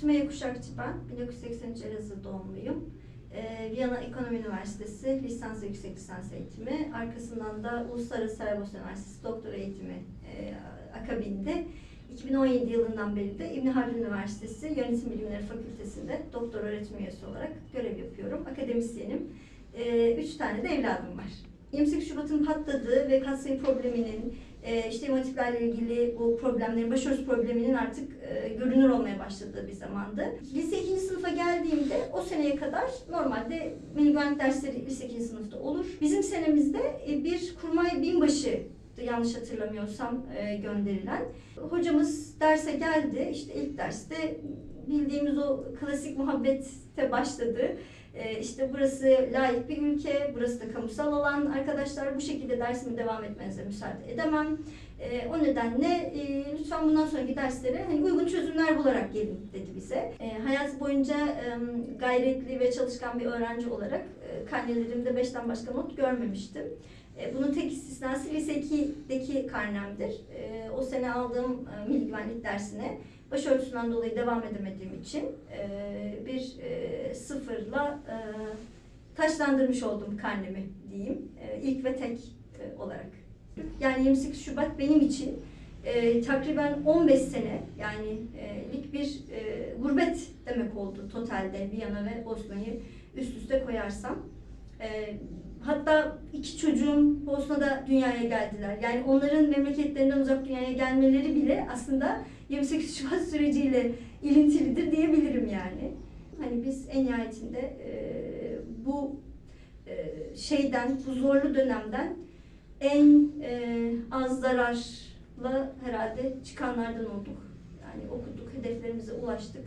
Sümeyye Kuşakçı ben. 1983 Elazığ doğumluyum. Ee, Viyana Ekonomi Üniversitesi lisans ve yüksek lisans eğitimi. Arkasından da Uluslararası Saraybosna Üniversitesi doktora eğitimi e, akabinde 2017 yılından beri de İbn Haldun Üniversitesi Yönetim Bilimleri Fakültesi'nde doktor öğretim üyesi olarak görev yapıyorum. Akademisyenim. Ee, üç tane de evladım var. 28 Şubat'ın patladığı ve katsayı probleminin, e, işte hematiplerle ilgili bu problemlerin, başörtüsü probleminin artık e, görünür olmaya başladığı bir zamandı. Lise 2. sınıfa geldiğimde o seneye kadar normalde milli güvenlik dersleri lise 2. sınıfta olur. Bizim senemizde e, bir kurmay binbaşı yanlış hatırlamıyorsam e, gönderilen. Hocamız derse geldi. İşte ilk derste bildiğimiz o klasik muhabbette başladı. E, işte burası layık bir ülke, burası da kamusal alan. Arkadaşlar bu şekilde dersime devam etmenize müsaade edemem. E, o nedenle e, lütfen bundan sonraki derslere hani uygun çözümler bularak gelin dedi bize. E, hayat boyunca gayretli ve çalışkan bir öğrenci olarak e, karnelerimde 5'ten başka not görmemiştim. E, Bunun tek istisnası lise 2'deki karnemdir. O sene aldığım e, milli güvenlik dersine başörtüsünden dolayı devam edemediğim için bir sıfırla e, taşlandırmış oldum karnemi diyeyim. E, ilk ve tek e, olarak. Yani 28 Şubat benim için e, takriben 15 sene yani e, lik bir e, gurbet demek oldu totalde Viyana ve Bosna'yı üst üste koyarsam. E, hatta iki çocuğum Bosna'da dünyaya geldiler. Yani onların memleketlerinden uzak dünyaya gelmeleri bile aslında 28 Şubat süreciyle ilintilidir diyebilirim yani. Hani biz en nihayetinde e, bu e, şeyden, bu zorlu dönemden en e, az zararla herhalde çıkanlardan olduk. Yani okuduk, hedeflerimize ulaştık.